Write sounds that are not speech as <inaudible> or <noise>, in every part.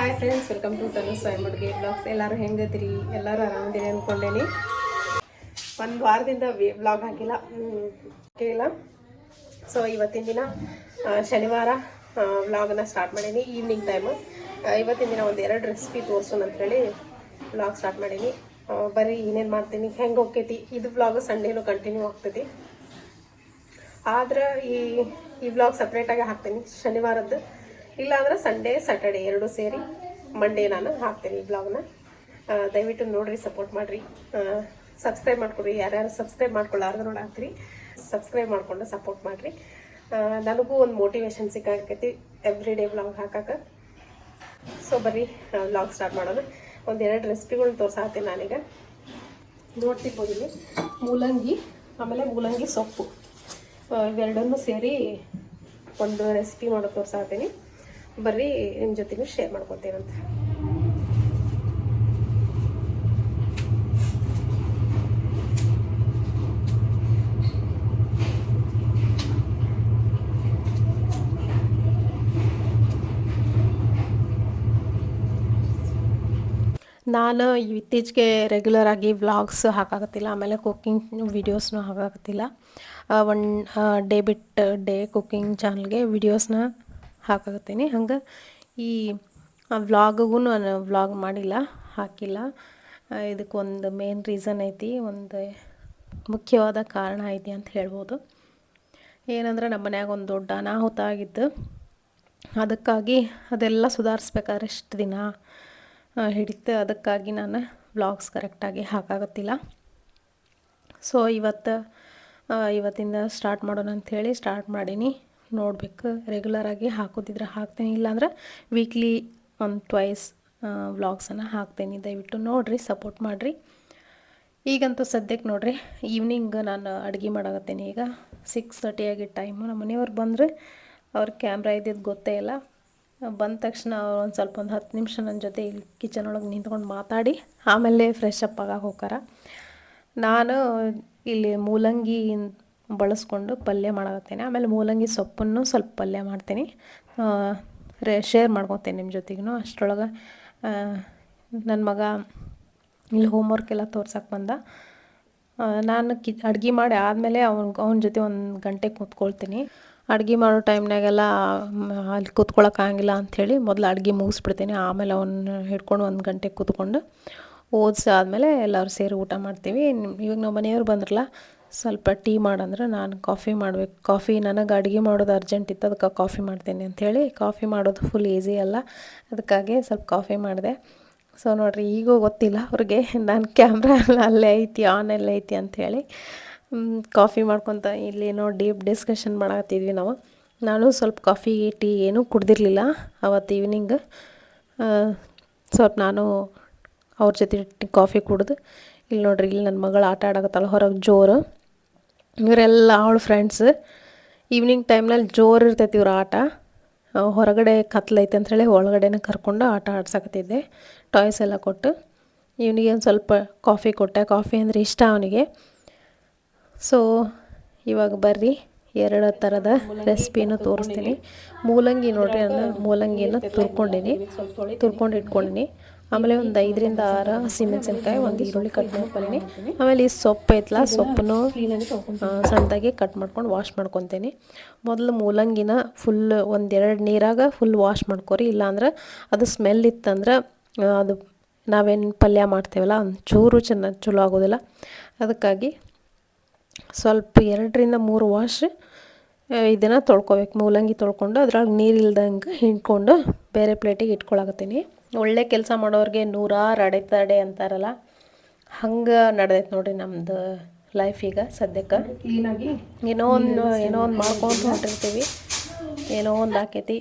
Hi friends welcome to Tanu ಸ್ವಯಂ ಅಡುಗೆ blogs ಎಲ್ಲರೂ ಹೆಂಗದಿರಿ? ಎಲ್ಲರೂ ಆರಾಮದಿರಿ ಅಂದ್ಕೊಂಡೇನಿ ಒಂದು ವಾರದಿಂದ ಬ್ಲಾಗ್ ಹಾಕಿಲ್ಲ ಇಲ್ಲ. ಸೊ ಇವತ್ತಿನ ದಿನ ಶನಿವಾರ ವ್ಲಾಗನ್ನ ಸ್ಟಾರ್ಟ್ ಮಾಡೀನಿ ಈವ್ನಿಂಗ್ ಟೈಮು ಇವತ್ತಿನ ದಿನ ಒಂದು ಎರಡು ರೆಸಿಪಿ ತೋರಿಸೋಣ ಅಂತೇಳಿ ವ್ಲಾಗ್ ಸ್ಟಾರ್ಟ್ ಮಾಡೀನಿ. ಬರೀ ಏನೇನು ಮಾಡ್ತೀನಿ? ಹೆಂಗೆ ಹೋಗ್ತೈತಿ? ಇದು ವ್ಲಾಗ್ ಸಂಡೇನೂ ಕಂಟಿನ್ಯೂ ಆಗ್ತೈತಿ. ಆದ್ರೆ ಈ ಈ ವ್ಲಾಗ್ ಸಪ್ರೇಟಾಗಿ ಹಾಕ್ತೀನಿ, ಶನಿವಾರದ್ದು. ಇಲ್ಲಾಂದ್ರೆ ಸಂಡೇ ಸ್ಯಾಟರ್ಡೆ ಎರಡು ಸೇರಿ ಮಂಡೇ ನಾನು ಹಾಕ್ತೀನಿ ಈ ವ್ಲಾಗ್ನ ದಯವಿಟ್ಟು ನೋಡ್ರಿ ಸಪೋರ್ಟ್ ಮಾಡಿರಿ. ಸಬ್ಸ್ಕ್ರೈಬ್ ಮಾಡ್ಕೊಡ್ರಿ. ಯಾರ್ಯಾರು ಸಬ್ಸ್ಕ್ರೈಬ್ ಮಾಡ್ಕೊಳ್ಳಾರ್ದು ನೋಡಾಕ್ತೀರಿ ಸಬ್ಸ್ಕ್ರೈಬ್ ಮಾಡಿಕೊಂಡು ಸಪೋರ್ಟ್ ಮಾಡಿರಿ. ನನಗೂ ಒಂದು ಮೋಟಿವೇಶನ್ ಸಿಕ್ಕಾಕೈತಿ ಎವ್ರಿ ಡೇ ಬ್ಲಾಗ್ ಹಾಕಕ್ಕೆ ಸೊ ಬರ್ರಿ ಬ್ಲಾಗ್ ಸ್ಟಾರ್ಟ್ ಮಾಡೋಣ. ಒಂದೆರಡು ರೆಸಿಪಿಗಳು ತೋರ್ಸಾತೀನಿ ನಾನೀಗ. ನೋಡ್ತಿರ್ಬೋದು ಇಲ್ಲಿ. ಮೂಲಂಗಿ, ಆಮೇಲೆ ಮೂಲಂಗಿ ಸೊಪ್ಪು. ಇವೆರಡನ್ನೂ ಸೇರಿ ಒಂದು ರೆಸಿಪಿ ಮಾಡೋ ತೋರ್ಸಾತೀನಿ ಬರ್ರಿ ನಿಮ್ಮ ಜೊತೆಗೂ ಶೇರ್ ಮಾಡ್ಕೊತೇನಂತ ನಾನು ಇತ್ತೀಚೆಗೆ ರೆಗ್ಯುಲರ್ ಆಗಿ ವ್ಲಾಗ್ಸ್ ಹಾಕಾಕತ್ತಿಲ್ಲ, ಆಮೇಲೆ ಕುಕ್ಕಿಂಗ್ ವಿಡಿಯೋಸ್ನು ಹಾಕಾಕತ್ತಿಲ್ಲ. ಒನ್ ಡೇ ಬಿಟ್ ಡೇ ಕುಕ್ಕಿಂಗ್ ಚಾನಲ್ಗೆ ವಿಡಿಯೋಸ್ನ ಹಾಕಾಕತ್ತೀನಿ. ಹಂಗೆ ಈ ವ್ಲಾಗಿಗೂ ನಾನು ವ್ಲಾಗ್ ಮಾಡಿಲ್ಲ, ಹಾಕಿಲ್ಲ. ಇದಕ್ಕೊಂದು ಮೇನ್ ರೀಸನ್ ಐತಿ, ಒಂದು ಮುಖ್ಯವಾದ ಕಾರಣ ಐತಿ ಅಂತ ಹೇಳ್ಬೋದು. ಏನಂದ್ರೆ ನಮ್ಮ ಮನ್ಯಾಗ ಒಂದು ದೊಡ್ಡ ಅನಾಹುತ ಆಗಿತ್ತು ಅದಕ್ಕಾಗಿ ಅದೆಲ್ಲ ಸುಧಾರಿಸ್ಬೇಕಾದ್ರೆ ಎಷ್ಟು ದಿನ ಹಿಡಿತು ಅದಕ್ಕಾಗಿ ನಾನು ವ್ಲಾಗ್ಸ್ ಕರೆಕ್ಟಾಗಿ ಹಾಕಾಗತ್ತಿಲ್ಲ. ಸೊ ಇವತ್ತು ಇವತ್ತಿಂದ ಸ್ಟಾರ್ಟ್ ಮಾಡೋಣ ಅಂಥೇಳಿ ಸ್ಟಾರ್ಟ್ ಮಾಡೀನಿ. ನೋಡಬೇಕು ರೆಗ್ಯುಲರಾಗಿ ಹಾಕೋದಿದ್ರೆ ಹಾಕ್ತೇನೆ. ಇಲ್ಲಾಂದ್ರೆ ವೀಕ್ಲಿ ಒಂದು ಟ್ವೈಸ್ ವ್ಲಾಗ್ಸನ್ನು ಹಾಕ್ತೇನೆ. ದಯವಿಟ್ಟು ನೋಡಿರಿ ಸಪೋರ್ಟ್ ಮಾಡಿರಿ. ಈಗಂತೂ ಸದ್ಯಕ್ಕೆ ನೋಡಿರಿ ಈವ್ನಿಂಗ್ ನಾನು ಅಡುಗೆ ಮಾಡಾಗತ್ತೇನೆ ಈಗ ಸಿಕ್ಸ್ ತರ್ಟಿ ಆಗಿ ಟೈಮು ನಮ್ಮ ಮನೆಯವ್ರು ಬಂದರೆ ಅವ್ರ ಕ್ಯಾಮ್ರಾ ಇದ್ದಿದ್ದು ಗೊತ್ತೇ ಇಲ್ಲ. ಬಂದ ತಕ್ಷಣ ಒಂದು ಸ್ವಲ್ಪ ಒಂದು ಹತ್ತು ನಿಮಿಷ ನನ್ನ ಜೊತೆ ಇಲ್ಲಿ ಕಿಚನ್ ಒಳಗೆ ನಿಂತ್ಕೊಂಡು ಮಾತಾಡಿ, ಆಮೇಲೆ ಫ್ರೆಶ್ ಅಪ್ ಆಗಾಕ ಹೋಗಾರ ನಾನು ಇಲ್ಲಿ ಮೂಲಂಗಿ ಬಳಸ್ಕೊಂಡು ಪಲ್ಯ ಮಾಡಾಕತ್ತೇನೆ. ಆಮೇಲೆ ಮೂಲಂಗಿ ಸೊಪ್ಪನ್ನು ಸ್ವಲ್ಪ ಪಲ್ಯ ಮಾಡ್ತೀನಿ. ರೇ ಶೇರ್ ಮಾಡ್ಕೊತೇನೆ ನಿಮ್ಮ ಜೊತೆಗೂ ಅಷ್ಟರೊಳಗೆ ನನ್ನ ಮಗ ಇಲ್ಲಿ ಹೋಮ್ವರ್ಕ್ ಎಲ್ಲ ತೋರ್ಸಕ್ಕೆ ಬಂದ. ನಾನು ಕಿ, ಅಡ್ಗೆ ಮಾಡಿ ಆದಮೇಲೆ ಅವ್ನ, ಅವನ ಜೊತೆ ಒಂದು ಗಂಟೆ ಕೂತ್ಕೊಳ್ತೀನಿ. ಅಡ್ಗೆ ಮಾಡೋ ಟೈಮ್ನಾಗೆಲ್ಲ ಅಲ್ಲಿ ಕೂತ್ಕೊಳ್ಳೋಕ್ಕಾಗಿಲ್ಲ ಅಂಥೇಳಿ ಮೊದಲು ಅಡುಗೆ ಮುಗಿಸ್ಬಿಡ್ತೀನಿ. ಆಮೇಲೆ ಅವನ್ನ ಹಿಡ್ಕೊಂಡು ಒಂದು ಗಂಟೆ ಕೂತ್ಕೊಂಡು ಓದಿಸಿ ಆದಮೇಲೆ ಎಲ್ಲರೂ ಸೇರಿ ಊಟ ಮಾಡ್ತೀವಿ. ಇವಾಗ ನಮ್ಮ ಮನೆಯವ್ರು ಬಂದ್ರಲ್ಲ ಸ್ವಲ್ಪ ಟೀ ಮಾಡಂದ್ರೆ ನಾನು ಕಾಫಿ ಮಾಡ್ಬೇಕು. ಕಾಫಿ ನನಗೆ ಅಡುಗೆ ಮಾಡೋದು ಅರ್ಜೆಂಟ್ ಇತ್ತು, ಅದಕ್ಕೆ ಕಾಫಿ ಮಾಡ್ತೀನಿ ಅಂಥೇಳಿ ಕಾಫಿ ಮಾಡೋದು ಫುಲ್ ಈಸಿ ಅಲ್ಲ. ಅದಕ್ಕಾಗಿ ಸ್ವಲ್ಪ ಕಾಫಿ ಮಾಡಿದೆ. ಸೊ ನೋಡಿರಿ, ಈಗೂ ಗೊತ್ತಿಲ್ಲ ಅವ್ರಿಗೆ. ನಾನು ಕ್ಯಾಮ್ರಾ ಅಲ್ಲೇ ಐತಿ ಆನ್ ಎಲ್ಲ ಐತಿ ಅಂಥೇಳಿ ಕಾಫಿ ಮಾಡ್ಕೊತ ಇಲ್ಲಿ ಏನೋ ಡೀಪ್ ಡಿಸ್ಕಷನ್ ಮಾಡತ್ತಿದ್ವಿ ನಾವು. ನಾನು ಸ್ವಲ್ಪ ಕಾಫಿ, ಟೀ ಏನೂ ಕುಡ್ದಿರಲಿಲ್ಲ ಅವತ್ತು ಈವ್ನಿಂಗ್ ಸ್ವಲ್ಪ ನಾನು ಅವ್ರ ಜೊತೆ ಕಾಫಿ ಕುಡ್ದು. ಇಲ್ಲಿ ನೋಡ್ರಿ, ಇಲ್ಲಿ ನನ್ನ ಮಗಳು ಆಟ ಆಡಕತ್ತಲ್ಲ ಹೊರಗೆ ಜೋರು. ಇವರೆಲ್ಲ ಅವಳ ಫ್ರೆಂಡ್ಸ್ ಈವ್ನಿಂಗ್ ಟೈಮ್ನಲ್ಲಿ ಜೋರು ಇರ್ತೈತಿ ಇವ್ರ ಆಟ. ಹೊರಗಡೆ ಕತ್ಲೈತೆ ಅಂಥೇಳಿ ಒಳಗಡೆನೆ ಕರ್ಕೊಂಡು ಆಟ ಆಡ್ಸಕತ್ತಿದ್ದೆ. ಟಾಯ್ಸ್ ಎಲ್ಲ ಕೊಟ್ಟು. ಇವನಿಗೆ ಒಂದು ಸ್ವಲ್ಪ ಕಾಫಿ ಕೊಟ್ಟೆ. ಕಾಫಿ ಅಂದರೆ ಇಷ್ಟ ಅವನಿಗೆ. ಸೊ ಇವಾಗ ಬರ್ರಿ. ಎರಡು ಥರದ ರೆಸಿಪಿನೂ ತೋರಿಸ್ತೀನಿ. ಮೂಲಂಗಿ ನೋಡ್ರಿ ಅಂದ್ರೆ ಮೂಲಂಗಿನ ತುರ್ಕೊಂಡಿನಿ. ತುರ್ಕೊಂಡು ಇಟ್ಕೊಂಡಿನಿ. ಆಮೇಲೆ ಒಂದು ಐದರಿಂದ ಆರು ಹಸಿಮೆಣಸಿನ್ಕಾಯಿ ಒಂದು ಈರುಳ್ಳಿ ಕಟ್ ಮಾಡ್ಕೊಳ್ಳಿ ಆಮೇಲೆ ಈ ಸೊಪ್ಪು ಐತಲ್ಲ ಸೊಪ್ಪನ್ನು ಸಣ್ಣದಾಗಿ ಕಟ್ ಮಾಡ್ಕೊಂಡು ವಾಶ್ ಮಾಡ್ಕೊತೀನಿ. ಮೊದಲು ಮೂಲಂಗಿನ ಫುಲ್ ಒಂದೆರಡು ನೀರಾಗ ಫುಲ್ ವಾಶ್ ಮಾಡ್ಕೊರಿ, ಇಲ್ಲಾಂದ್ರೆ ಅದು ಸ್ಮೆಲ್ ಇತ್ತಂದ್ರೆ ಅದು ನಾವೇನು ಪಲ್ಯ ಮಾಡ್ತೇವಲ್ಲ ಚೂರು ಚೆನ್ನಾಗಿ ಚಲೋ ಆಗೋದಿಲ್ಲ. ಅದಕ್ಕಾಗಿ ಸ್ವಲ್ಪ ಎರಡರಿಂದ ಮೂರು ವಾಶ್ ಇದನ್ನು ತೊಳ್ಕೊಬೇಕು. ಮೂಲಂಗಿ ತೊಳ್ಕೊಂಡು ಅದ್ರೊಳಗೆ ನೀರು ಇಲ್ದಂಗೆ ಹಿಂಡ್ಕೊಂಡು ಬೇರೆ ಪ್ಲೇಟಿಗೆ ಇಟ್ಕೊಳಕತ್ತೀನಿ. ಒಳ್ಳೆ ಕೆಲಸ ಮಾಡೋರಿಗೆ ನೂರಾರು ಅಡೆತಡೆ ಅಂತಾರಲ್ಲ ಹಂಗೆ ನಡೆದೈತೆ ನೋಡಿ ನಮ್ಮದು ಲೈಫ್ ಈಗ ಸದ್ಯಕ್ಕೆ. ಕ್ಲೀನಾಗಿ ಏನೋ ಒಂದು ಏನೋ ಒಂದು ಮಾಡ್ಕೊಂಡು ಹೊಂಟಿರ್ತೀವಿ. ಏನೋ ಒಂದು ಆಕೈತಿ.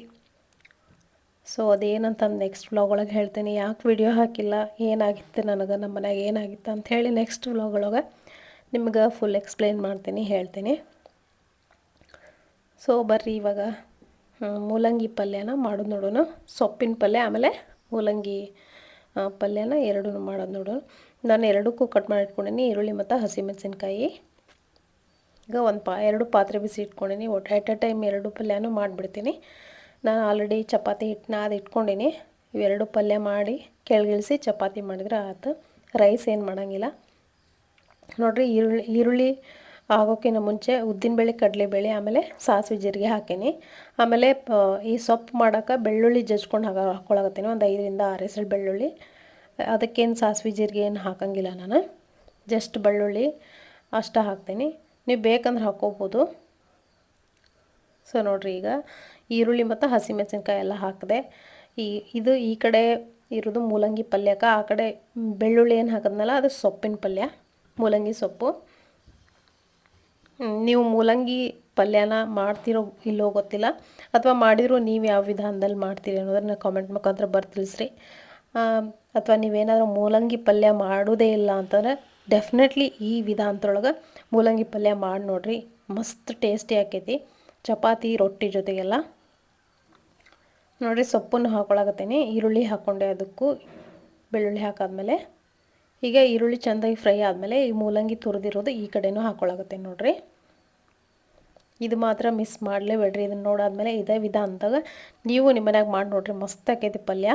ಸೊ ಅದೇನಂತಂದು ನೆಕ್ಸ್ಟ್ ವ್ಲಾಗ್ ಒಳಗೆ ಹೇಳ್ತೀನಿ. ಯಾಕೆ ವಿಡಿಯೋ ಹಾಕಿಲ್ಲ? ಏನಾಗಿತ್ತು ನನಗೆ? ನಮ್ಮ ಮನ್ಯಾಗ ಏನಾಗಿತ್ತು ಅಂತ ಹೇಳಿ ನೆಕ್ಸ್ಟ್ ವ್ಲಾಗ್ ಒಳಗೆ ನಿಮ್ಗೆ ಫುಲ್ ಎಕ್ಸ್ಪ್ಲೈನ್ ಮಾಡ್ತೀನಿ ಹೇಳ್ತೀನಿ. ಸೊ ಬರ್ರಿ ಇವಾಗ ಮೂಲಂಗಿ ಪಲ್ಯನ ಮಾಡೋದು ನೋಡೋಣ. ಸೊಪ್ಪಿನ ಪಲ್ಯ ಆಮೇಲೆ ಮೂಲಂಗಿ ಪಲ್ಯನ ಎರಡೂ ಮಾಡೋದು ನೋಡು. ನಾನು ಎರಡಕ್ಕೂ ಕಟ್ ಮಾಡಿ ಇಟ್ಕೊಂಡೀನಿ, ಈರುಳ್ಳಿ ಮತ್ತು ಹಸಿಮೆಣಸಿನ್ಕಾಯಿ. ಈಗ ಒಂದು ಪಾ, ಎರಡು ಪಾತ್ರೆ ಬಿಸಿ ಇಟ್ಕೊಂಡೀನಿ ಒಟ್ಟು ಎಟ್ ಎ ಟೈಮ್ ಎರಡು ಪಲ್ಯನೂ ಮಾಡಿಬಿಡ್ತೀನಿ. ನಾನು ಆಲ್ರೆಡಿ ಚಪಾತಿ ಹಿಟ್ಟನ್ನ ಅದು ಇಟ್ಕೊಂಡೀನಿ. ಇವೆರಡು ಪಲ್ಯ ಮಾಡಿ ಕೆಳಗಿಳಿಸಿ ಚಪಾತಿ ಮಾಡಿದ್ರೆ ಆಯ್ತು ರೈಸ್ ಏನು ಮಾಡೋಂಗಿಲ್ಲ. ನೋಡಿರಿ ಈರುಳ್ಳಿ ಈರುಳ್ಳಿ ಆಗೋಕ್ಕಿಂತ ಮುಂಚೆ ಉದ್ದಿನಬೇಳೆ ಕಡಲೆಬೇಳೆ ಆಮೇಲೆ ಸಾಸಿವೆ ಜೀರಿಗೆ ಹಾಕೀನಿ. ಆಮೇಲೆ ಈ ಸೊಪ್ಪು ಮಾಡೋಕೆ ಬೆಳ್ಳುಳ್ಳಿ ಜಜ್ಕೊಂಡು ಹಾಕ ಹಾಕ್ಕೊಳಕತ್ತೀನಿ ಒಂದು ಐದರಿಂದ ಆರು ಹೆಸರು ಬೆಳ್ಳುಳ್ಳಿ. ಅದಕ್ಕೇನು ಸಾಸಿವೆ ಜೀರಿಗೆ ಏನು ಹಾಕೋಂಗಿಲ್ಲ ನಾನು. ಜಸ್ಟ್ ಬೆಳ್ಳುಳ್ಳಿ ಅಷ್ಟು ಹಾಕ್ತೀನಿ. ನೀವು ಬೇಕಂದ್ರೆ ಹಾಕ್ಕೋಬೋದು ಸೊ, ನೋಡಿರಿ ಈಗ ಈರುಳ್ಳಿ ಮತ್ತು ಹಸಿಮೆಣಸಿನ್ಕಾಯಿ ಎಲ್ಲ ಹಾಕಿದೆ. ಈ, ಇದು ಈ ಕಡೆ ಇರೋದು ಮೂಲಂಗಿ ಪಲ್ಯಕ್ಕೆ ಆ ಕಡೆ ಬೆಳ್ಳುಳ್ಳಿ ಏನು ಹಾಕಿದ್ನಲ್ಲ, ಅದು ಸೊಪ್ಪಿನ ಪಲ್ಯ, ಮೂಲಂಗಿ ಸೊಪ್ಪು. ನೀವು ಮೂಲಂಗಿ ಪಲ್ಯನ ಮಾಡ್ತಿರೋ ಇಲ್ಲೋ ಗೊತ್ತಿಲ್ಲ, ಅಥವಾ ಮಾಡಿದರೂ ನೀವು ಯಾವ ವಿಧಾನದಲ್ಲಿ ಮಾಡ್ತೀರಿ ಅನ್ನೋದನ್ನ ಕಾಮೆಂಟ್ ಮುಖಾಂತರ ಬರ್ತಿಳಿಸ್ರಿ ಅಥವಾ ನೀವೇನಾದರೂ ಮೂಲಂಗಿ ಪಲ್ಯ ಮಾಡೋದೇ ಇಲ್ಲ ಅಂತಂದ್ರೆ ಡೆಫಿನೆಟ್ಲಿ ಈ ವಿಧಾನದೊಳಗೆ ಮೂಲಂಗಿ ಪಲ್ಯ ಮಾಡಿ ನೋಡ್ರಿ, ಮಸ್ತ್ ಟೇಸ್ಟಿ ಆಕೈತಿ. ಚಪಾತಿ, ರೊಟ್ಟಿ ಜೊತೆಗೆಲ್ಲ. ನೋಡಿರಿ ಸೊಪ್ಪನ್ನು ಹಾಕೊಳಕತ್ತೀನಿ, ಈರುಳ್ಳಿ ಹಾಕ್ಕೊಂಡೆ ಅದಕ್ಕೂ, ಬೆಳ್ಳುಳ್ಳಿ ಹಾಕಾದ್ಮೇಲೆ. ಈಗ ಈರುಳ್ಳಿ ಚೆಂದಾಗಿ ಫ್ರೈ ಆದಮೇಲೆ ಈ ಮೂಲಂಗಿ ತುರಿದಿರೋದು ಈ ಕಡೆನೂ ಹಾಕ್ಕೊಳಕತ್ತೀನಿ ನೋಡಿರಿ. ಇದು ಮಾತ್ರ ಮಿಸ್ ಮಾಡಲೇಬೇಡ್ರಿ. ಇದನ್ನು ನೋಡಾದ್ಮೇಲೆ ಇದೇ ವಿಧ ಅಂದಾಗ ನೀವು ನಿಮ್ಮ ಮನ್ಯಾಗ ಮಾಡಿ ನೋಡ್ರಿ. ಮಸ್ತ್ ಆಕೈತಿ ಪಲ್ಯ.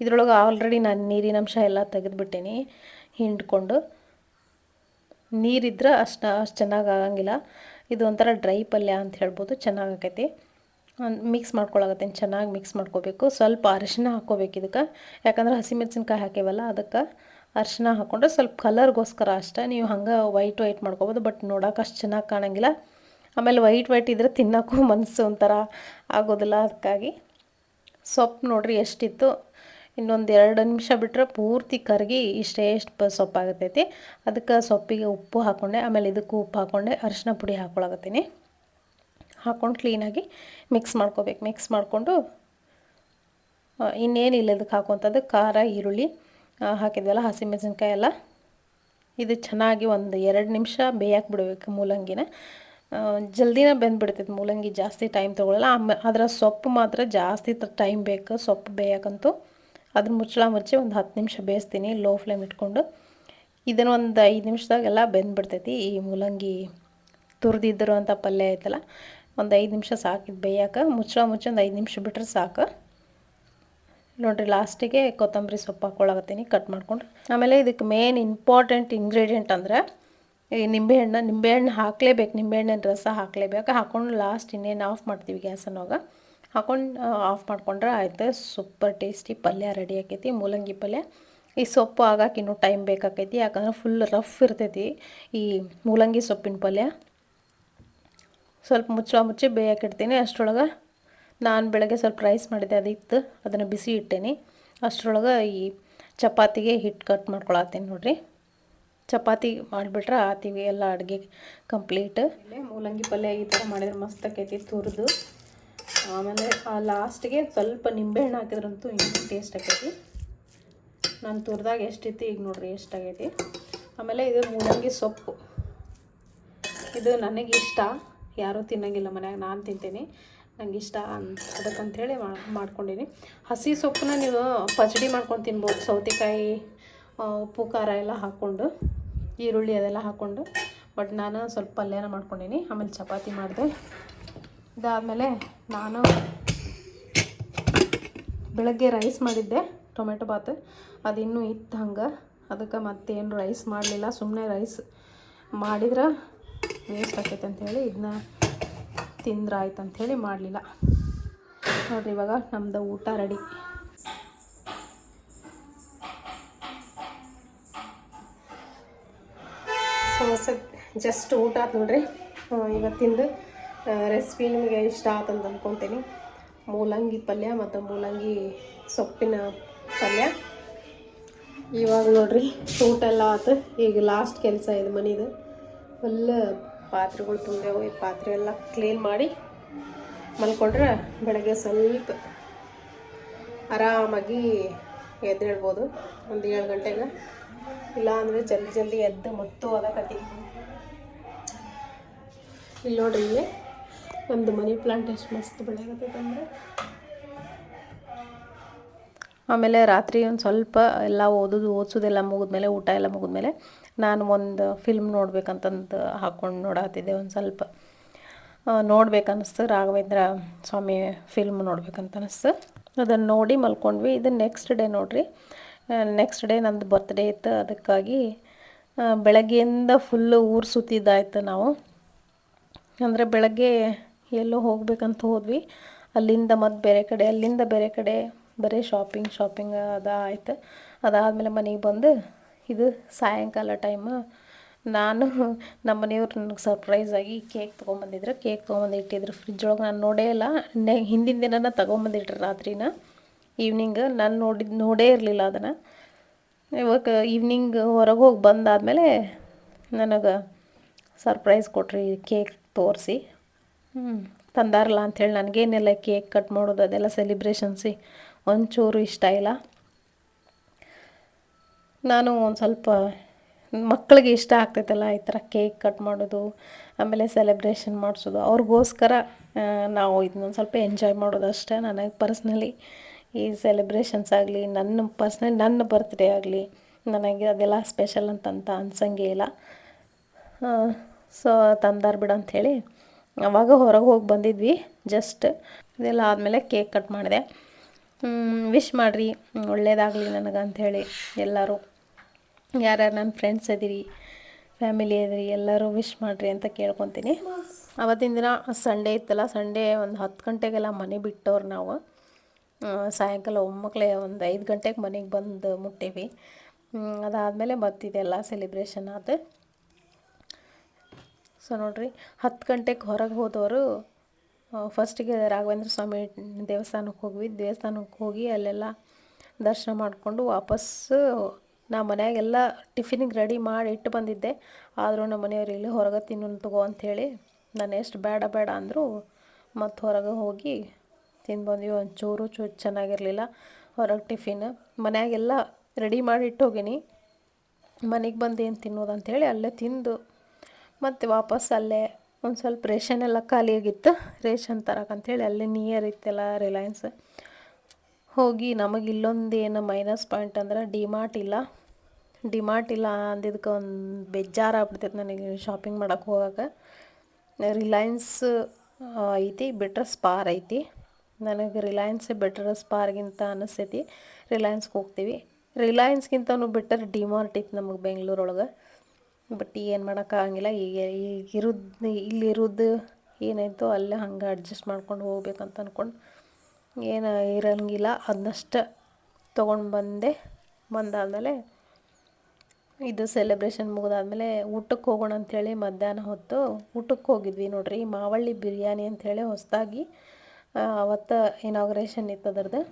ಇದ್ರೊಳಗೆ ಆಲ್ರೆಡಿ ನಾನು ನೀರಿನಂಶ ಎಲ್ಲ ತೆಗೆದುಬಿಟ್ಟೇನಿ, ಹಿಂಡ್ಕೊಂಡು. ನೀರಿದ್ರೆ ಅಷ್ಟು ಅಷ್ಟು ಚೆನ್ನಾಗಿ ಆಗಂಗಿಲ್ಲ. ಇದು ಒಂಥರ ಡ್ರೈ ಪಲ್ಯ ಅಂತ ಹೇಳ್ಬೋದು. ಚೆನ್ನಾಗಿ ಆಕೈತಿ. ಮಿಕ್ಸ್ ಮಾಡ್ಕೊಳಕತ್ತೀನಿ. ಚೆನ್ನಾಗಿ ಮಿಕ್ಸ್ ಮಾಡ್ಕೋಬೇಕು. ಸ್ವಲ್ಪ ಅರಿಶಿನ ಹಾಕ್ಕೋಬೇಕು ಇದಕ್ಕೆ. ಯಾಕಂದ್ರೆ ಹಸಿಮೆಣಸಿನ್ಕಾಯಿ ಹಾಕೇವಲ್ಲ ಅದಕ್ಕೆ. ಅರಿಶಿನ ಹಾಕ್ಕೊಂಡ್ರೆ ಸ್ವಲ್ಪ ಕಲರ್ಗೋಸ್ಕರ ಅಷ್ಟೇ. ನೀವು ಹಂಗೆ ವೈಟ್ ವೈಟ್ ಮಾಡ್ಕೋಬೋದು ಬಟ್ ನೋಡೋಕೆ ಅಷ್ಟು ಚೆನ್ನಾಗಿ ಕಾಣಂಗಿಲ್ಲ. ಆಮೇಲೆ ವೈಟ್ ವೈಟ್ ಇದ್ದರೆ ತಿನ್ನೋಕ್ಕೂ <laughs> ಮನಸ್ಸು ಒಂಥರ ಆಗೋದಿಲ್ಲ ಅದಕ್ಕಾಗಿ. ಸೊಪ್ಪು ನೋಡ್ರಿ ಎಷ್ಟಿತ್ತು. ಇನ್ನೊಂದು ಎರಡು ನಿಮಿಷ ಬಿಟ್ಟರೆ ಪೂರ್ತಿ ಕರಗಿ ಇಷ್ಟೇ ಎಷ್ಟು ಸೊಪ್ಪಾಗತೈತಿ ಅದಕ್ಕೆ ಸೊಪ್ಪಿಗೆ ಉಪ್ಪು ಹಾಕ್ಕೊಂಡೆ ಆಮೇಲೆ ಇದಕ್ಕೂ ಉಪ್ಪು ಹಾಕ್ಕೊಂಡೆ ಅರಿಶಿನ ಪುಡಿ ಹಾಕ್ಕೊಳಕತ್ತೀನಿ ಹಾಕ್ಕೊಂಡು ಕ್ಲೀನಾಗಿ ಮಿಕ್ಸ್ ಮಾಡ್ಕೋಬೇಕು. ಮಿಕ್ಸ್ ಮಾಡಿಕೊಂಡು ಇನ್ನೇನಿಲ್ಲ ಇದಕ್ಕೆ ಹಾಕುವಂಥದ್ದು ಖಾರ, ಈರುಳ್ಳಿ. ಹಾಕಿದ್ವಲ್ಲ ಹಸಿಮೆಣಸಿನ್ಕಾಯಿ ಎಲ್ಲ ಇದು ಚೆನ್ನಾಗಿ ಒಂದು ಎರಡು ನಿಮಿಷ ಬೇಯಕ್ಕೆ ಬಿಡಬೇಕು ಮೂಲಂಗಿನ ಜಲ್ದಿನ ಬೆಂದ್ಬಿಡ್ತೈತೆ ಮೂಲಂಗಿ, ಜಾಸ್ತಿ ಟೈಮ್ ತೊಗೊಳ್ಳಲ್ಲ ಆಮೇಲೆ ಅದರ ಸೊಪ್ಪು ಮಾತ್ರ ಜಾಸ್ತಿ ಟೈಮ್ ಬೇಕು ಸೊಪ್ಪು ಬೇಯಕ್ಕಂತೂ. ಅದ್ರ ಮುಚ್ಚಳ ಮುಚ್ಚಿ ಒಂದು ಹತ್ತು ನಿಮಿಷ ಬೇಯಿಸ್ತೀನಿ, ಲೋ ಫ್ಲೇಮ್ ಇಟ್ಕೊಂಡು. ಇದನ್ನು ಒಂದು ಐದು ನಿಮಿಷದಾಗೆಲ್ಲ ಬೆಂದ್ಬಿಡ್ತೈತಿ. ಈ ಮೂಲಂಗಿ ತುರಿದಿದ್ದಿರುವಂಥ ಪಲ್ಯ ಐತಲ್ಲ, ಒಂದು ಐದು ನಿಮಿಷ ಸಾಕಿದ್ದು ಬೇಯಕ್ಕೆ. ಮುಚ್ಚಳ ಮುಚ್ಚಿ ಒಂದು ಐದು ನಿಮಿಷ ಬಿಟ್ಟರೆ ಸಾಕು. ನೋಡಿರಿ, ಲಾಸ್ಟಿಗೆ ಕೊತ್ತಂಬರಿ ಸೊಪ್ಪು ಹಾಕ್ಕೊಳಕತ್ತೀನಿ ಕಟ್ ಮಾಡ್ಕೊಂಡು ಆಮೇಲೆ ಇದಕ್ಕೆ ಮೇನ್ ಇಂಪಾರ್ಟೆಂಟ್ ಇಂಗ್ರೀಡಿಯೆಂಟ್ ಅಂದರೆ, ಈ ನಿಂಬೆಹಣ್ಣು ನಿಂಬೆಹಣ್ಣು ಹಾಕಲೇಬೇಕು, ನಿಂಬೆಹಣ್ಣಿನ ರಸ ಹಾಕಲೇಬೇಕು. ಹಾಕೊಂಡು ಲಾಸ್ಟ್ ಇನ್ನೇನು ಆಫ್ ಮಾಡ್ತೀವಿ ಗ್ಯಾಸ್ ಹೋಗ ಹಾಕೊಂಡು ಆಫ್ ಮಾಡ್ಕೊಂಡ್ರೆ ಆಯಿತು ಸೂಪರ್ ಟೇಸ್ಟಿ ಪಲ್ಯ ರೆಡಿ ಆಕೈತಿ, ಮೂಲಂಗಿ ಪಲ್ಯ. ಈ ಸೊಪ್ಪು ಆಗಕ್ಕೆ ಇನ್ನೂ ಟೈಮ್ ಬೇಕಾಕೈತಿ, ಯಾಕಂದ್ರೆ ಫುಲ್ ರಫ್ ಇರ್ತೈತಿ ಈ ಮೂಲಂಗಿ ಸೊಪ್ಪಿನ ಪಲ್ಯ. ಸ್ವಲ್ಪ ಮುಚ್ಚಳ ಮುಚ್ಚಿ ಬೇಯಕ್ಕೆ ಇಡ್ತೀನಿ, ಅಷ್ಟರೊಳಗೆ ನಾನು ಬೆಳಗ್ಗೆ ಸ್ವಲ್ಪ ರೈಸ್ ಮಾಡಿದೆ ಅದಿತ್ತು ಅದನ್ನು ಬಿಸಿ ಇಟ್ಟೇನಿ. ಅಷ್ಟರೊಳಗೆ ಈ ಚಪಾತಿಗೆ ಹಿಟ್ಟು ಕಟ್ ಮಾಡ್ಕೊಳತ್ತೀನಿ ನೋಡಿರಿ. ಚಪಾತಿ ಮಾಡಿಬಿಟ್ರೆ ಆತೀವಿ, ಎಲ್ಲ ಅಡುಗೆ ಕಂಪ್ಲೀಟ್ ಮೂಲಂಗಿ ಪಲ್ಯ ಈ ಥರ ಮಾಡಿದ್ರೆ ಮಸ್ತ್ ಆಕೈತಿ ತುರಿದು. ಆಮೇಲೆ ಆ ಲಾಸ್ಟಿಗೆ ಸ್ವಲ್ಪ ನಿಂಬೆಹಣ್ಣು ಹಾಕಿದ್ರಂತೂ ಇನ್ನೂ ಟೇಸ್ಟ್ ಆಕೈತಿ. ನಾನು ತುರಿದಾಗ ಎಷ್ಟಿತ್ತು ಈಗ ನೋಡಿರಿ, ಎಷ್ಟಾಗೈತಿ. ಆಮೇಲೆ ಇದು ಮೂಲಂಗಿ ಸೊಪ್ಪು. ಇದು ನನಗೆ ಇಷ್ಟ ಯಾರೂ ತಿನ್ನಂಗಿಲ್ಲ ಮನ್ಯಾಗ, ನಾನು ತಿಂತೀನಿ. ನಂಗೆ ಇಷ್ಟ ಅದಕ್ಕಂಥೇಳಿ ಮಾಡ್ಕೊಂಡೀನಿ. ಹಸಿ ಸೊಪ್ಪನ್ನ ನೀವು ಪಚಡಿ ಮಾಡ್ಕೊಂಡು ತಿನ್ಬೋದು. ಸೌತೆಕಾಯಿ ಉಪ್ಪು, ಖಾರ ಎಲ್ಲ ಹಾಕ್ಕೊಂಡು, ಈರುಳ್ಳಿ ಅದೆಲ್ಲ ಹಾಕ್ಕೊಂಡು. ಬಟ್ ನಾನು ಸ್ವಲ್ಪ ಪಲ್ಯನ ಮಾಡ್ಕೊಂಡೀನಿ. ಆಮೇಲೆ ಚಪಾತಿ ಮಾಡಿದೆ. ಇದಾದಮೇಲೆ ನಾನು ಬೆಳಗ್ಗೆ ರೈಸ್ ಮಾಡಿದ್ದೆ, ಟೊಮೆಟೊ ಬಾತ್. ಅದು ಇನ್ನೂ ಇತ್ತು ಹಂಗೆ. ಅದಕ್ಕೆ ಮತ್ತೇನು ರೈಸ್ ಮಾಡಲಿಲ್ಲ. ಸುಮ್ಮನೆ ರೈಸ್ ಮಾಡಿದ್ರೆ ವೇಸ್ಟ್ ಆಗ್ತೈತೆ ಅಂಥೇಳಿ ಇದನ್ನ ತಿಂದ್ರೆ ಆಯ್ತು ಅಂಥೇಳಿ ಮಾಡಲಿಲ್ಲ. ನೋಡಿರಿ ಇವಾಗ ನಮ್ಮದು ಊಟ ರೆಡಿ. ಸಮಸ್ಯೆ ಜಸ್ಟ್ ಊಟ ಆತು ನೋಡ್ರಿ. ಇವತ್ತಿಂದು ರೆಸಿಪಿ ನಿಮಗೆ ಇಷ್ಟ ಆತಂತ ಅಂದ್ಕೊತೀನಿ ಮೂಲಂಗಿ ಪಲ್ಯ ಮತ್ತು ಮೂಲಂಗಿ ಸೊಪ್ಪಿನ ಪಲ್ಯ. ಇವಾಗ ನೋಡ್ರಿ, ಊಟ ಎಲ್ಲ ಆತು. ಈಗ ಲಾಸ್ಟ್ ಕೆಲಸ ಇದು ಮನಿದು. ಫುಲ್ ಪಾತ್ರೆಗಳು ತುಂಬ್ಯಾವು, ಈ ಪಾತ್ರೆ ಎಲ್ಲ ಕ್ಲೀನ್ ಮಾಡಿ ಮಲ್ಕೊಂಡ್ರೆ ಬೆಳಗ್ಗೆ ಸ್ವಲ್ಪ ಆರಾಮಾಗಿ ಎದ್ದೇಳ್ಬೋದು. ಒಂದು ಏಳು ಗಂಟೆಗೆ. ಇಲ್ಲ ಅಂದರೆ ಜಲ್ದಿ ಜಲ್ದಿ ಎದ್ದು ಮತ್ತು ಅದಕತಿ ಇಲ್ಲಿ ನೋಡ್ರಿ ಇಲ್ಲಿ ನಮ್ಮದು ಮನಿ ಪ್ಲಾಂಟ್ ಎಷ್ಟು ಮಸ್ತ್ ಬೆಳೆಯಾಗತ್ತೆ ಅಂದರೆ ಆಮೇಲೆ ರಾತ್ರಿ ಒಂದು ಸ್ವಲ್ಪ ಎಲ್ಲ ಓದೋದು, ಓದಿಸೋದೆಲ್ಲ ಮುಗಿದ್ಮೇಲೆ, ಊಟ ಎಲ್ಲ ಮುಗಿದ್ಮೇಲೆ ನಾನು ಒಂದು ಫಿಲ್ಮ್ ನೋಡ್ಬೇಕಂತಂದು ಹಾಕ್ಕೊಂಡು ನೋಡತ್ತಿದ್ದೆ ಒಂದು ಸ್ವಲ್ಪ. ನೋಡ್ಬೇಕನ್ನಿಸ್ತು ರಾಘವೇಂದ್ರ ಸ್ವಾಮಿ ಫಿಲ್ಮ್ ನೋಡ್ಬೇಕಂತ ಅನಿಸ್ತು ಅದನ್ನು ನೋಡಿ ಮಲ್ಕೊಂಡ್ವಿ. ಇದು ನೆಕ್ಸ್ಟ್ ಡೇ ನೋಡಿರಿ. ನೆಕ್ಸ್ಟ್ ಡೇ ನಂದು ಬರ್ತ್ಡೇ ಇತ್ತು. ಅದಕ್ಕಾಗಿ ಬೆಳಗ್ಗೆಯಿಂದ ಫುಲ್ಲು ಊರು ಸುತ್ತಿದ್ದಾಯ್ತು ನಾವು. ಅಂದರೆ ಬೆಳಗ್ಗೆ ಎಲ್ಲೋ ಹೋಗ್ಬೇಕಂತ ಹೋದ್ವಿ. ಅಲ್ಲಿಂದ ಮತ್ತು ಬೇರೆ ಕಡೆ, ಅಲ್ಲಿಂದ ಬೇರೆ ಕಡೆ ಬರೀ ಶಾಪಿಂಗ್ ಶಾಪಿಂಗ್ ಅದ ಆಯ್ತು. ಅದಾದಮೇಲೆ ಮನೆಗೆ ಬಂದು ಇದು ಸಾಯಂಕಾಲ ಟೈಮ್ ನಾನು ನಮ್ಮ ಮನೆಯವ್ರು ನನಗೆ ಸರ್ಪ್ರೈಸಾಗಿ ಕೇಕ್ ತೊಗೊಂಬಂದಿದ್ರು. ಕೇಕ್ ತೊಗೊಂಬಂದು ಇಟ್ಟಿದ್ರು. ಫ್ರಿಜ್ ಒಳಗೆ ನಾನು ನೋಡೇ ಇಲ್ಲ. ನೆ ಹಿಂದಿನ ದಿನನ ತೊಗೊಂಬಂದಿಟ್ರು ರಾತ್ರಿನ. ಈವ್ನಿಂಗ್ ನಾನು ನೋಡಿದ್ದು ನೋಡೇ ಇರಲಿಲ್ಲ ಅದನ್ನು. ಇವಾಗ ಈವ್ನಿಂಗ್ ಹೊರಗೆ ಹೋಗಿ ಬಂದಾದಮೇಲೆ ನನಗೆ ಸರ್ಪ್ರೈಸ್ ಕೊಟ್ರಿ ಕೇಕ್ ತೋರಿಸಿ. ಹ್ಞೂ ತಂದಾರಲ್ಲ ಅಂಥೇಳಿ ನನಗೇನೆಲ್ಲ ಕೇಕ್ ಕಟ್ ಮಾಡೋದು ಅದೆಲ್ಲ ಸೆಲಿಬ್ರೇಷನ್ಸಿ ಒಂಚೂರು ಇಷ್ಟ ಇಲ್ಲ. ನಾನು ಒಂದು ಸ್ವಲ್ಪ ಮಕ್ಕಳಿಗೆ ಇಷ್ಟ ಆಗ್ತೈತಲ್ಲ ಈ ಥರ ಕೇಕ್ ಕಟ್ ಮಾಡೋದು, ಆಮೇಲೆ ಸೆಲೆಬ್ರೇಷನ್ ಮಾಡಿಸೋದು. ಅವ್ರಿಗೋಸ್ಕರ ನಾವು ಇದನ್ನೊಂದು ಸ್ವಲ್ಪ ಎಂಜಾಯ್ ಮಾಡೋದು ಅಷ್ಟೇ ನನಗೆ ಪರ್ಸ್ನಲಿ ಈ ಸೆಲೆಬ್ರೇಷನ್ಸ್ ಆಗಲಿ, ನನ್ನ ಪರ್ಸ್ನಲಿ ನನ್ನ ಬರ್ತ್ಡೇ ಆಗಲಿ, ನನಗೆ ಅದೆಲ್ಲ ಸ್ಪೆಷಲ್ ಅಂತಂತ ಅನ್ಸಂಗೇ ಇಲ್ಲ. ಸೊ ತಂದಾರ ಬಿಡು ಅಂಥೇಳಿ ಅವಾಗ ಹೊರಗೆ ಹೋಗಿ ಬಂದಿದ್ವಿ ಜಸ್ಟ್ ಇದೆಲ್ಲ ಆದಮೇಲೆ ಕೇಕ್ ಕಟ್ ಮಾಡಿದೆ. ವಿಶ್ ಮಾಡಿರಿ. ಒಳ್ಳೇದಾಗಲಿ ನನಗೆ ಅಂಥೇಳಿ ಎಲ್ಲರೂ. ಯಾರ್ಯಾರು ನನ್ನ ಫ್ರೆಂಡ್ಸ್ ಇದೀರಿ ಫ್ಯಾಮಿಲಿ ಅದಿರಿ, ಎಲ್ಲರೂ ವಿಶ್ ಮಾಡಿರಿ ಅಂತ ಕೇಳ್ಕೊತೀನಿ. ಅವತ್ತಿನ ದಿನ ಸಂಡೇ ಇತ್ತಲ್ಲ ಸಂಡೇ ಒಂದು ಹತ್ತು ಗಂಟೆಗೆಲ್ಲ ಮನೆ ಬಿಟ್ಟವ್ರು ನಾವು. ಸಾಯಂಕಾಲ ಒಮ್ಮಕ್ಕಳೇ ಒಂದು ಐದು ಗಂಟೆಗೆ ಮನೆಗೆ ಬಂದು ಮುಟ್ಟೀವಿ. ಅದಾದಮೇಲೆ ಮತ್ತಿದೆಲ್ಲ ಸೆಲೆಬ್ರೇಷನ್ ಆದ. ಸೊ ನೋಡಿರಿ, ಹತ್ತು ಗಂಟೆಗೆ ಹೊರಗೆ ಹೋದವರು ಫಸ್ಟಿಗೆ ರಾಘವೇಂದ್ರ ಸ್ವಾಮಿ ದೇವಸ್ಥಾನಕ್ಕೆ ಹೋಗ್ವಿ ದೇವಸ್ಥಾನಕ್ಕೆ ಹೋಗಿ ಅಲ್ಲೆಲ್ಲ ದರ್ಶನ ಮಾಡಿಕೊಂಡು ವಾಪಸ್ಸು ನಾ ಮನೆಯಾಗೆಲ್ಲ ಟಿಫಿನಿಗೆ ರೆಡಿ ಮಾಡಿ ಇಟ್ಟು ಬಂದಿದ್ದೆ. ಆದರೂ ನಮ್ಮ ಮನೆಯವ್ರು ಇಲ್ಲಿ ಹೊರಗೆ ತಿನ್ನು ತಗೋ ಅಂಥೇಳಿ ನಾನು ಎಷ್ಟು ಬೇಡ ಬೇಡ ಅಂದರೂ ಮತ್ತು ಹೊರಗೆ ಹೋಗಿ ತಿಂದು ಬಂದ್ವಿ. ಒಂಚೂರು ಚೂ ಚೆನ್ನಾಗಿರಲಿಲ್ಲ ಹೊರಗೆ ಟಿಫಿನ್. ಮನೆಯಾಗೆಲ್ಲ ರೆಡಿ ಮಾಡಿ ಇಟ್ಟು ಹೋಗಿನಿ. ಮನೆಗೆ ಬಂದು ಏನು ತಿನ್ನೋದು ಅಂಥೇಳಿ ಅಲ್ಲೇ ತಿಂದು ಮತ್ತು ವಾಪಸ್ ಅಲ್ಲೇ ಒಂದು ಸ್ವಲ್ಪ ರೇಷನ್ ಎಲ್ಲ ಖಾಲಿಯಾಗಿತ್ತು. ರೇಷನ್ ತರಕಂಥೇಳಿ ಅಲ್ಲೇ ನಿಯರ್ ಇತ್ತಲ್ಲ ರಿಲಯನ್ಸ್ ಹೋಗಿ ನಮಗೆ ಇಲ್ಲೊಂದು ಏನು ಮೈನಸ್ ಪಾಯಿಂಟ್ ಅಂದ್ರೆ ಡಿಮಾರ್ಟ್ ಇಲ್ಲ. ಡಿಮಾರ್ಟ್ ಇಲ್ಲ ಅಂದಿದ್ದಕ್ಕೆ ಒಂದು ಬೇಜಾರು ಆಗ್ಬಿಡ್ತೈತೆ ನನಗೆ ಶಾಪಿಂಗ್ ಮಾಡೋಕ್ಕೆ ಹೋಗಾಕ. ರಿಲಯನ್ಸ್ ಐತಿ ಬೆಟ್ರ್ ಸ್ಪಾರ್ ಐತಿ. ನನಗೆ ರಿಲಯನ್ಸ್ ಬೆಟ್ರ್ ಸ್ಪಾರ್ಗಿಂತ ಅನಿಸ್ತೈತಿ. ರಿಲಯನ್ಸ್ಗೆ ಹೋಗ್ತೀವಿ. ರಿಲಯನ್ಸ್ಗಿಂತನೂ ಬೆಟರ್ ಡಿಮಾರ್ಟ್ ಇತ್ತು ನಮಗೆ ಬೆಂಗಳೂರೊಳಗೆ ಬಟ್ ಏನು ಮಾಡೋಕ್ಕಾಗಂಗಿಲ್ಲ ಈಗ ಇರೋದು ಇಲ್ಲಿರೋದು ಏನೈತೋ ಅಲ್ಲೇ ಹಂಗೆ ಅಡ್ಜಸ್ಟ್ ಮಾಡ್ಕೊಂಡು ಹೋಗ್ಬೇಕಂತ ಅಂದ್ಕೊಂಡು ಏನು ಇರಂಗಿಲ್ಲ. ಅದನ್ನಷ್ಟು ತೊಗೊಂಡು ಬಂದೆ. ಬಂದಾದಮೇಲೆ ಇದು ಸೆಲೆಬ್ರೇಷನ್ ಮುಗಿದಾದ್ಮೇಲೆ ಊಟಕ್ಕೆ ಹೋಗೋಣ ಅಂಥೇಳಿ ಮಧ್ಯಾಹ್ನ ಹೊತ್ತು ಊಟಕ್ಕೆ ಹೋಗಿದ್ವಿ ನೋಡ್ರಿ. ಮಾವಳ್ಳಿ ಬಿರಿಯಾನಿ ಅಂಥೇಳಿ ಹೊಸದಾಗಿ ಅವತ್ತು ಇನಾಗ್ರೇಷನ್ ಇತ್ತು ಅದರದ್ದು.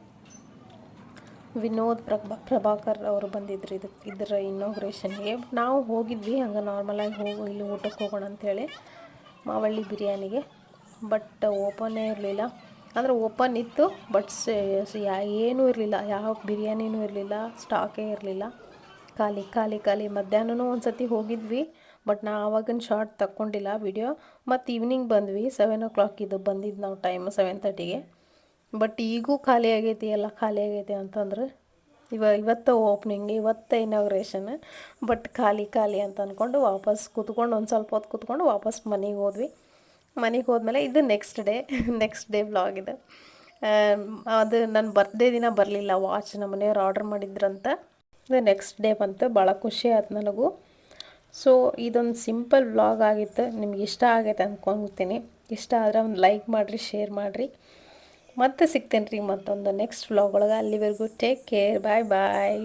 ವಿನೋದ್ ಪ್ರಭಾ ಪ್ರಭಾಕರ್ ಅವರು ಬಂದಿದ್ರು ಇದಕ್ಕೆ ಇದರ ಇನಾಗ್ರೇಷನ್ಗೆ ನಾವು ಹೋಗಿದ್ವಿ, ಹಂಗೆ ನಾರ್ಮಲಾಗಿ ಹೋಗಿ ಇಲ್ಲಿ ಊಟಕ್ಕೆ ಹೋಗೋಣ ಅಂಥೇಳಿ ಮಾವಳ್ಳಿ ಬಿರಿಯಾನಿಗೆ. ಬಟ್ ಓಪನೇ ಇರಲಿಲ್ಲ. ಅಂದರೆ ಓಪನ್ ಇತ್ತು ಬಟ್ ಏನೂ ಇರಲಿಲ್ಲ. ಯಾವ ಬಿರಿಯಾನಿನೂ ಇರಲಿಲ್ಲ ಸ್ಟಾಕೇ ಇರಲಿಲ್ಲ. ಖಾಲಿ ಖಾಲಿ ಖಾಲಿ ಮಧ್ಯಾಹ್ನನೂ ಒಂದು ಸತಿ ಹೋಗಿದ್ವಿ ಬಟ್ ನಾ ಆವಾಗಿನ ಶಾರ್ಟ್ ತಕ್ಕೊಂಡಿಲ್ಲ ವಿಡಿಯೋ ಮತ್ತು ಈವ್ನಿಂಗ್ ಬಂದ್ವಿ ಸೆವೆನ್ ಓ ಕ್ಲಾಕ್ ಇದು ಬಂದಿದ್ದು ನಾವು ಟೈಮ್ ಸೆವೆನ್ ತರ್ಟಿಗೆ ಬಟ್ ಈಗೂ ಖಾಲಿ ಆಗೈತಿ, ಎಲ್ಲ ಖಾಲಿ ಆಗೈತಿ ಅಂತಂದ್ರೆ ಇವ, ಇವತ್ತು ಓಪನಿಂಗ್ ಇವತ್ತು ಇನಾಗ್ರೇಷನ್ ಬಟ್ ಖಾಲಿ ಖಾಲಿ ಅಂತ ಅಂದ್ಕೊಂಡು ವಾಪಸ್ ಕೂತ್ಕೊಂಡು ಒಂದು ಸ್ವಲ್ಪ ಹೊತ್ತು ಕೂತ್ಕೊಂಡು ವಾಪಸ್ ಮನೆಗೆ ಹೋದ್ವಿ. ಮನೆಗೆ ಹೋದ್ಮೇಲೆ ಇದು next day next day vlog ಇದು. ಅದು ನನ್ನ ಬರ್ತ್ಡೇ ದಿನ ಬರಲಿಲ್ಲ ವಾಚ್ ನಮ್ಮ ಮನೆಯವ್ರು ಆರ್ಡ್ರ್ ಮಾಡಿದ್ರಂತ. ಇದು ನೆಕ್ಸ್ಟ್ ಡೇ ಬಂತು ಭಾಳ ಖುಷಿ ಆಯ್ತು ನನಗೂ. ಸೊ ಇದೊಂದು ಸಿಂಪಲ್ ವ್ಲಾಗ್ ಆಗಿತ್ತು. ನಿಮ್ಗೆ ಇಷ್ಟ ಆಗೈತೆ ಅಂದ್ಕೊತೀನಿ ಇಷ್ಟ ಆದರೆ ಒಂದು ಲೈಕ್ ಮಾಡಿರಿ ಶೇರ್ ಮಾಡಿರಿ. ಮತ್ತೆ ಸಿಗ್ತೇನೆ ರೀ ಮತ್ತೊಂದು ನೆಕ್ಸ್ಟ್ ವ್ಲಾಗ್ ಒಳಗೆ. ಅಲ್ಲಿವರೆಗೂ ಟೇಕ್ ಕೇರ್ ಬಾಯ್ ಬಾಯ್